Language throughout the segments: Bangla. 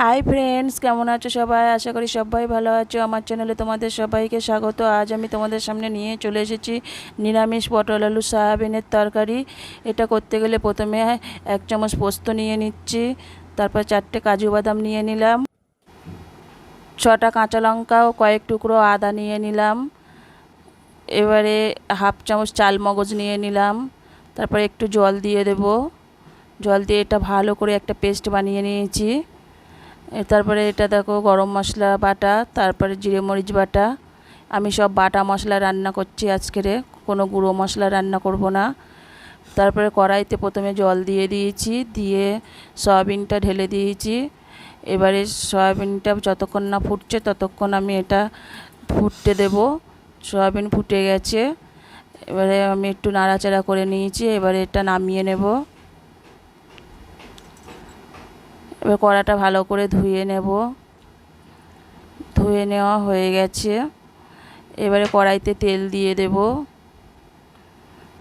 হাই ফ্রেন্ডস কেমন আছো সবাই? আশা করি সবাই ভালো আছো। আমার চ্যানেলে তোমাদের সবাইকে স্বাগত। আজ আমি তোমাদের সামনে নিয়ে চলে এসেছি নিরামিষ পটল আলু সয়াবিনের তরকারি। এটা করতে গেলে প্রথমে এক চামচ পোস্ত নিয়ে নিচ্ছি, তারপর চারটে কাজু বাদাম নিয়ে নিলাম, ছটা কাঁচা লঙ্কা ও কয়েক টুকরো আদা নিয়ে নিলাম, এবারে হাফ চামচ চাল মগজ নিয়ে নিলাম, তারপর একটু জল দিয়ে দেব। জল দিয়ে এটা ভালো করে একটা পেস্ট বানিয়ে নিয়েছি। তারপরে এটা দেখো গরম মশলা বাটা, তারপরে জিরে মরিচ বাটা। আমি সব বাটা মশলা রান্না করছি আজকের কোনো গুঁড়ো মশলা রান্না করব না। তারপরে কড়াইতে প্রথমে জল দিয়ে দিয়েছি, দিয়ে সয়াবিনটা ঢেলে দিয়েছি। এবারে সয়াবিনটা যতক্ষণ না ফুটছে ততক্ষণ আমি এটা ফুটতে দেব। সয়াবিন ফুটে গেছে, এবারে আমি একটু নাড়াচাড়া করে নিয়েছি, এবারে এটা নামিয়ে নেব। এবার কড়াটা ভালো করে ধুয়ে নেব। ধুয়ে নেওয়া হয়ে গেছে। এবারে কড়াইতে তেল দিয়ে দেব।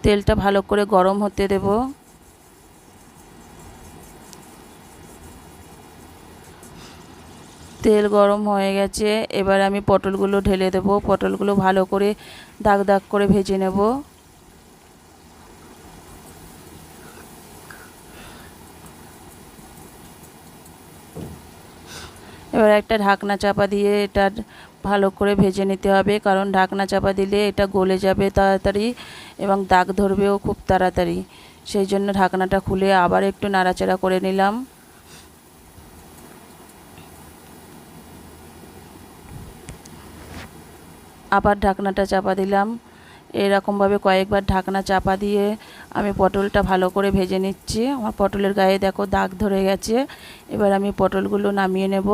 তেলটা ভালো করে গরম হতে দেব। তেল গরম হয়ে গেছে। এবার আমি পটলগুলো ঢেলে দেব। পটলগুলো ভালো করে দাগ দাগ করে ভেজে নেব। এবার একটা ঢাকনা চাপা দিয়ে এটা ভালো করে ভেজে নিতে হবে, কারণ ঢাকনা চাপা দিলে এটা গলে যাবে তাড়াতাড়ি এবং দাগ ধরবেও খুব তাড়াতাড়ি। সেই জন্য ঢাকনাটা খুলে আবার একটু নাড়াচাড়া করে নিলাম। আবার ঢাকনাটা চাপা দিলাম। এরকমভাবে কয়েকবার ঢাকনা চাপা দিয়ে আমি পটলটা ভালো করে ভেজে নিচ্ছি। আমার পটলের গায়ে দেখো দাগ ধরে গেছে। এবার আমি পটলগুলো নামিয়ে নেব।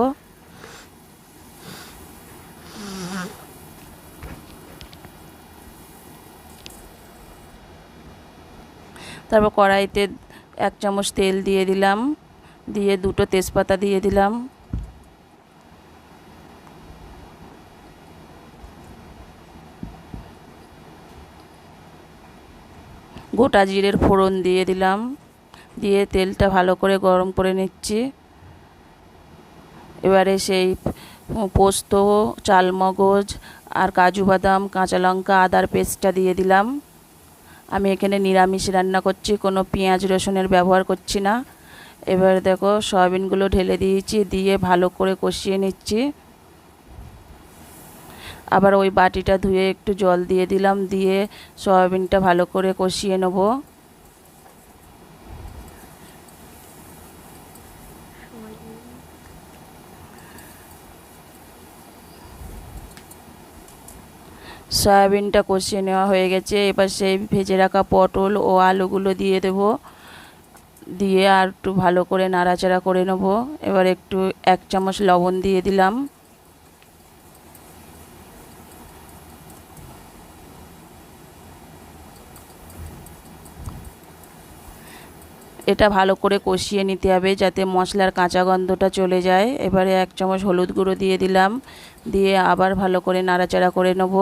তারপর কড়াইতে এক চামচ তেল দিয়ে দিলাম, দিয়ে দুটো তেজপাতা দিয়ে দিলাম। গোটা জিরের ফোড়ন দিয়ে দিলাম, দিয়ে তেলটা ভালো করে গরম করে নিচ্ছি। এবারে সেই পোস্ত, চালমগজ আর কাজু বাদাম, কাঁচা লঙ্কা, আদার পেস্টটা দিয়ে দিলাম। আমি এখানে নিরামিষ রান্না করছি, কোনো পেঁয়াজ রসুনের ব্যবহার করছি না। এবার দেখো সয়াবিনগুলো ঢেলে দিয়েছি, দিয়ে ভালো করে কষিয়ে নিচ্ছি। আবার ওই বাটিটা ধুয়ে একটু জল দিয়ে দিলাম, দিয়ে সয়াবিনটা ভালো করে কষিয়ে নেব। সয়াবিনটা কষিয়ে নেওয়া হয়ে গেছে। এবার সেই ভেজে রাখা পটল ও আলুগুলো দিয়ে দেব। দিয়ে আর একটু ভালো করে নাড়াচাড়া করে নেব। এবার একটু এক চামচ লবণ দিয়ে দিলাম। এটা ভালো করে কষিয়ে নিতে হবে যাতে মশলার কাঁচা গন্ধটা চলে যায়। এবারে এক চামচ হলুদ গুঁড়ো দিয়ে দিলাম। দিয়ে আবার ভালো করে নাড়াচাড়া করে নেব।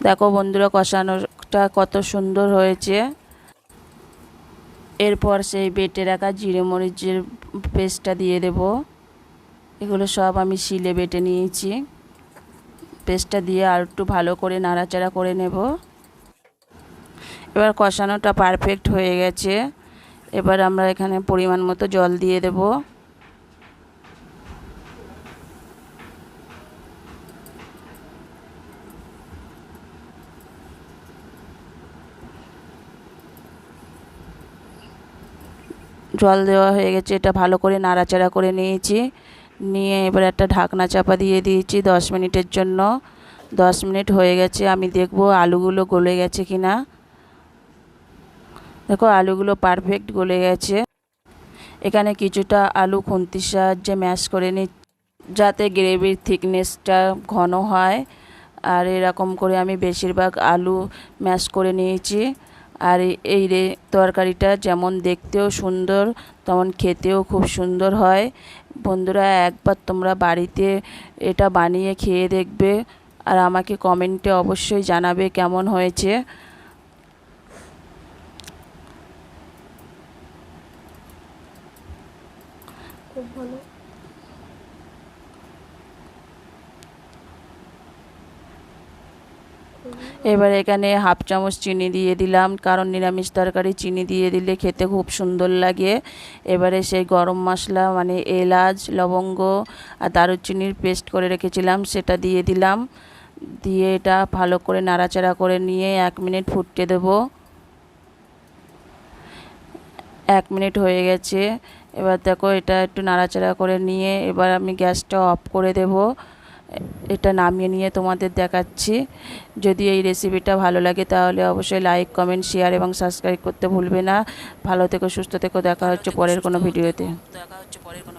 দেখো বন্ধুরা, কষানোটা কত সুন্দর হয়েছে। এরপর সেই বেটে রাখা জিরে মরিচের পেস্টটা দিয়ে দেব। এগুলো সব আমি শিলে বেটে নিয়েছি। পেস্টটা দিয়ে আর একটু ভালো করে নাড়াচাড়া করে নেব। এবার কষানোটা পারফেক্ট হয়ে গেছে। এবার আমরা এখানে পরিমাণ মতো জল দিয়ে দেব। জল দেওয়া হয়ে গেছে, এটা ভালো করে নাড়াচাড়া করে নিয়েছি। নিয়ে এবার একটা ঢাকনা চাপা দিয়ে দিয়েছি দশ মিনিটের জন্য। দশ মিনিট হয়ে গেছে, আমি দেখব আলুগুলো গলে গেছে কি না দেখো, আলুগুলো পারফেক্ট গলে গেছে। এখানে কিছুটা আলু খুন্তির সাহায্যে ম্যাশ করে নি, যাতে গ্রেভির থিকনেসটা ঘন হয়। আর এরকম করে আমি বেশিরভাগ আলু ম্যাশ করে নিয়েছি। আর এই রে তরকারিটা যেমন দেখতেও সুন্দর, তেমন খেতেও খুব সুন্দর হয়। বন্ধুরা, একবার তোমরা বাড়িতে এটা বানিয়ে খেয়ে দেখবে আর আমাকে কমেন্টে অবশ্যই জানাবে কেমন হয়েছে। এবার এখানে হাফ চামচ চিনি দিয়ে দিলাম, কারণ নিরামিষ তরকারি চিনি দিয়ে দিলে খেতে খুব সুন্দর লাগে। এবারে সেই গরম মশলা মানে এলাচ, লবঙ্গ আর দারুচিনির পেস্ট করে রেখেছিলাম, সেটা দিয়ে দিলাম। দিয়ে এটা ভালো করে নাড়াচাড়া করে নিয়ে এক মিনিট ফুটতে দেবো। এক মিনিট হয়ে গেছে। এবার দেখো এটা একটু নাড়াচাড়া করে নিয়ে এবার আমি গ্যাসটা অফ করে দেব। এটা নামিয়ে নিয়ে তোমাদের দেখাচ্ছি। যদি এই রেসিপিটা ভালো লাগে তাহলে অবশ্যই লাইক কমেন্ট শেয়ার এবং সাবস্ক্রাইব করতে ভুলবে না। ভালো থেকো সুস্থ থেকো দেখা হচ্ছে পরের কোনো ভিডিওতে দেখা হচ্ছে পরের কোনো